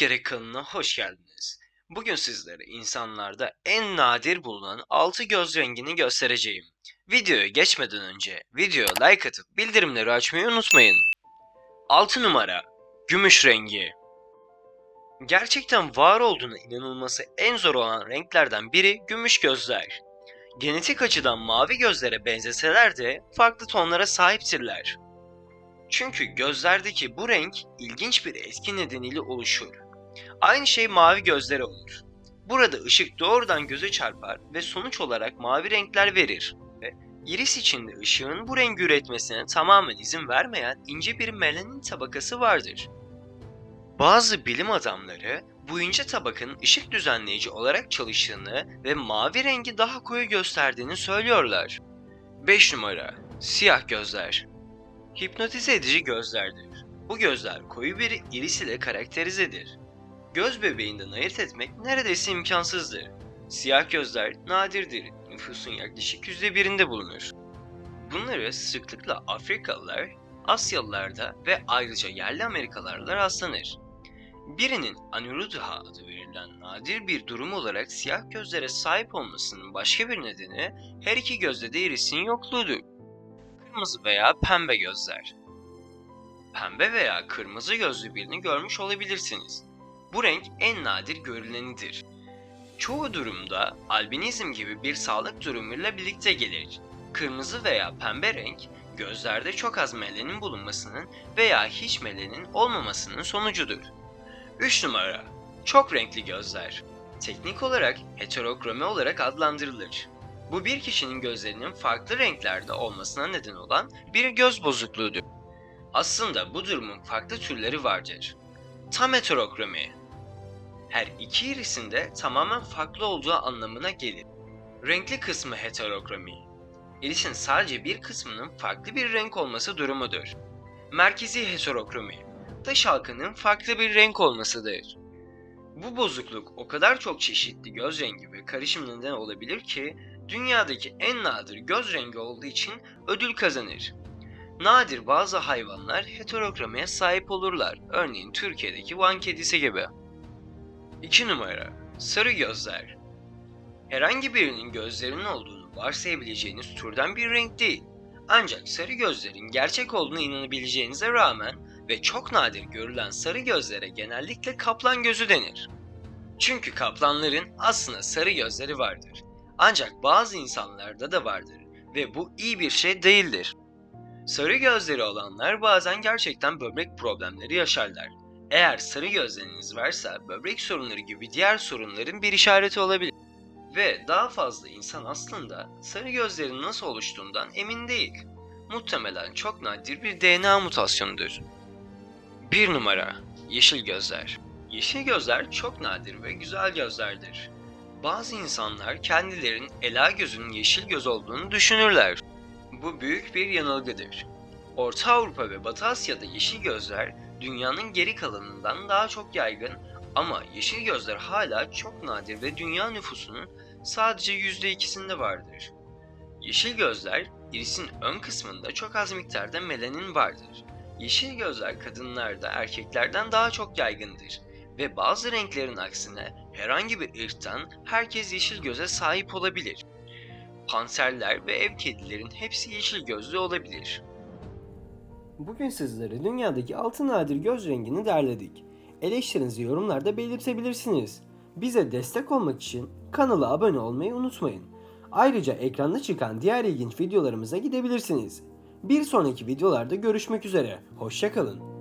Gerek kanalına hoş geldiniz. Bugün sizlere insanlarda en nadir bulunan 6 göz rengini göstereceğim. Videoya geçmeden önce videoya like atıp bildirimleri açmayı unutmayın. 6 numara Gümüş rengi Gerçekten var olduğuna inanılması en zor olan renklerden biri gümüş gözler. Genetik açıdan mavi gözlere benzeseler de farklı tonlara sahiptirler. Çünkü gözlerdeki bu renk ilginç bir etki nedeniyle oluşur. Aynı şey mavi gözlere olur. Burada ışık doğrudan göze çarpar ve sonuç olarak mavi renkler verir. Ve iris içinde ışığın bu rengi üretmesine tamamen izin vermeyen ince bir melanin tabakası vardır. Bazı bilim adamları bu ince tabakanın ışık düzenleyici olarak çalıştığını ve mavi rengi daha koyu gösterdiğini söylüyorlar. 5 numara Siyah gözler Hipnotize edici gözlerdir. Bu gözler koyu bir iris ile karakterizedir. Göz bebeğinden ayırt etmek neredeyse imkansızdır. Siyah gözler nadirdir. Nüfusun yaklaşık yüzde birinde bulunur. Bunları sıklıkla Afrikalılar, Asyalılarda ve ayrıca yerli Amerikalılarda rastlanır. Birinin Anuruddha adı verilen nadir bir durum olarak siyah gözlere sahip olmasının başka bir nedeni her iki gözde de irisin yokluğudur. Kırmızı veya pembe gözler. Pembe veya kırmızı gözlü birini görmüş olabilirsiniz. Bu renk en nadir görülenidir. Çoğu durumda albinizm gibi bir sağlık durumuyla birlikte gelir. Kırmızı veya pembe renk gözlerde çok az melanin bulunmasının veya hiç melanin olmamasının sonucudur. 3 numara Çok renkli gözler. Teknik olarak heterokromi olarak adlandırılır. Bu bir kişinin gözlerinin farklı renklerde olmasına neden olan bir göz bozukluğudur. Aslında bu durumun farklı türleri vardır. Tam heterokromi. Her iki irisin de tamamen farklı olduğu anlamına gelir. Renkli kısmı heterokromi. İrisin sadece bir kısmının farklı bir renk olması durumudur. Merkezi heterokromi. Dış halkının farklı bir renk olmasıdır. Bu bozukluk o kadar çok çeşitli göz rengi ve karışım neden olabilir ki dünyadaki en nadir göz rengi olduğu için ödül kazanır. Nadir bazı hayvanlar heterokromiye sahip olurlar. Örneğin Türkiye'deki Van kedisi gibi. 2 numara Sarı gözler Herhangi birinin gözlerinin olduğunu varsayabileceğiniz türden bir renk değil. Ancak sarı gözlerin gerçek olduğuna inanabileceğinize rağmen ve çok nadir görülen sarı gözlere genellikle kaplan gözü denir. Çünkü kaplanların aslında sarı gözleri vardır. Ancak bazı insanlarda da vardır ve bu iyi bir şey değildir. Sarı gözleri olanlar bazen gerçekten böbrek problemleri yaşarlar. Eğer sarı gözleriniz varsa böbrek sorunları gibi diğer sorunların bir işareti olabilir. Ve daha fazla insan aslında sarı gözlerin nasıl oluştuğundan emin değil. Muhtemelen çok nadir bir DNA mutasyonudur. 1 numara Yeşil gözler Yeşil gözler çok nadir ve güzel gözlerdir. Bazı insanlar kendilerinin ela gözünün yeşil göz olduğunu düşünürler. Bu büyük bir yanılgıdır. Orta Avrupa ve Batı Asya'da yeşil gözler dünyanın geri kalanından daha çok yaygın ama yeşil gözler hala çok nadir ve dünya nüfusunun sadece %2'sinde vardır. Yeşil gözler, irisin ön kısmında çok az miktarda melanin vardır. Yeşil gözler kadınlarda erkeklerden daha çok yaygındır ve bazı renklerin aksine herhangi bir ırktan herkes yeşil göze sahip olabilir. Panterler ve ev kedilerin hepsi yeşil gözlü olabilir. Bugün sizlere dünyadaki 6 nadir göz rengini derledik. Eleştirinizi yorumlarda belirtebilirsiniz. Bize destek olmak için kanala abone olmayı unutmayın. Ayrıca ekranda çıkan diğer ilginç videolarımıza gidebilirsiniz. Bir sonraki videolarda görüşmek üzere. Hoşçakalın.